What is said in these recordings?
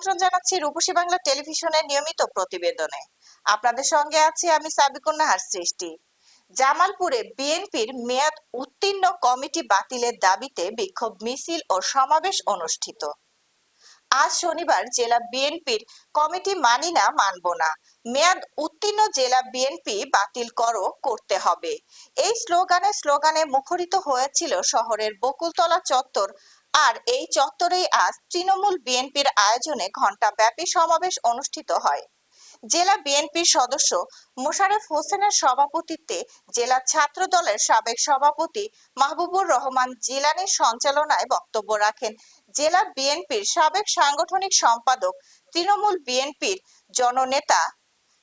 আমন্ত্রণ জানাচ্ছি রূপসী বাংলা টেলিভিশনের নিয়মিত প্রতিবেদনে। আপনাদের সঙ্গে আছি আমি সাবিকুন্নাহার সৃষ্টি। জামালপুরে বিএনপির মেয়াদ উত্তীর্ণ কমিটি বাতিলের দাবিতে বিক্ষোভ মিছিল ও সমাবেশ অনুষ্ঠিত। আজ শনিবার জেলা বিএনপির কমিটি মানি না, মানব না। মেয়াদ উত্তীর্ণ জেলা বিএনপি বাতিল করো, করতে হবে। এই স্লোগানে স্লোগানে মুখরিত হয়েছিল শহরের বকুলতলা চত্বর আর এই চত্বরেই আজ তৃণমূল বিএনপির আয়োজনে ঘণ্টাব্যাপী সমাবেশ অনুষ্ঠিত হয়। জেলা বিএনপির সদস্য মোশারেফ হোসেনের সভাপতিত্বে জেলা ছাত্র দলের সাবেক সভাপতি মাহবুবুর রহমান জিলানির সঞ্চালনায় বক্তব্য রাখেন। জেলা বিএনপির সাবেক সাংগঠনিক সম্পাদক তৃণমূল বিএনপির জননেতা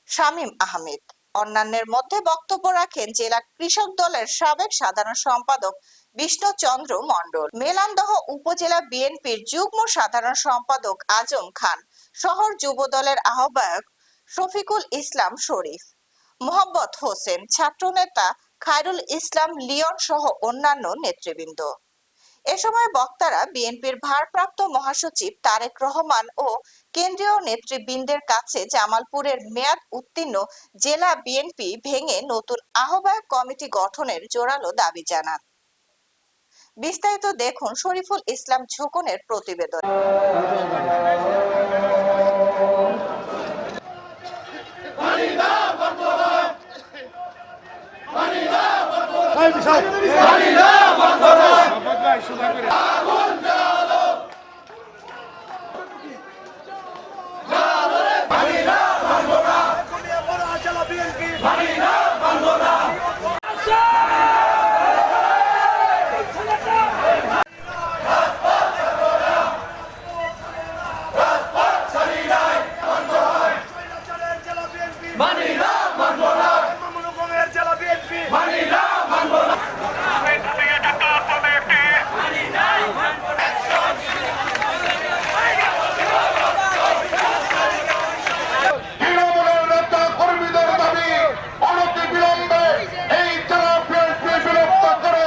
শামীম আহমেদ। অন্যান্যের মধ্যে বক্তব্য রাখেন জেলা কৃষক দলের সাবেক সাধারণ সম্পাদক বিষ্ণুচন্দ্র মণ্ডল। মেলান্দহ উপজেলা বিএনপির যুগ্ম সাধারণ সম্পাদক আজম খান, শহর যুব দলের আহ্বায়ক শফিকুল ইসলাম শরীফ, মোহাম্মদ হোসেন, ছাত্রনেতা খায়রুল ইসলাম লিয়ন সহ অন্যান্য নেতৃবৃন্দ। এ সময় বক্তারা বিএনপির ভারপ্রাপ্ত মহাসচিব তারেক রহমান ও কেন্দ্রীয় নেতৃবৃন্দের কাছে জামালপুরের মেয়াদ উত্তীর্ণ জেলা বিএনপি ভেঙে নতুন আহ্বায়ক কমিটি গঠনের জোরালো দাবি জানান। বিস্তারিত দেখুন শরীফুল ইসলাম ঝোকনের প্রতিবেদন জেলা বিএনপি মানি না মানব না মনোগমের জেলা বিএনপি মানি না তৃণমূলের নেতা কর্মীদের দাবি অনতি বিলম্বে এই জেলা বিএনপি বিলুপ্ত করে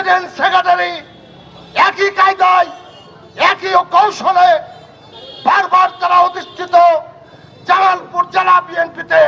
প্রেসিডেন্ট সেক্রেটারি একই কায়দায় একই কৌশলে বারবার তারা অধিষ্ঠিত জামালপুর জেলা বিএনপিতে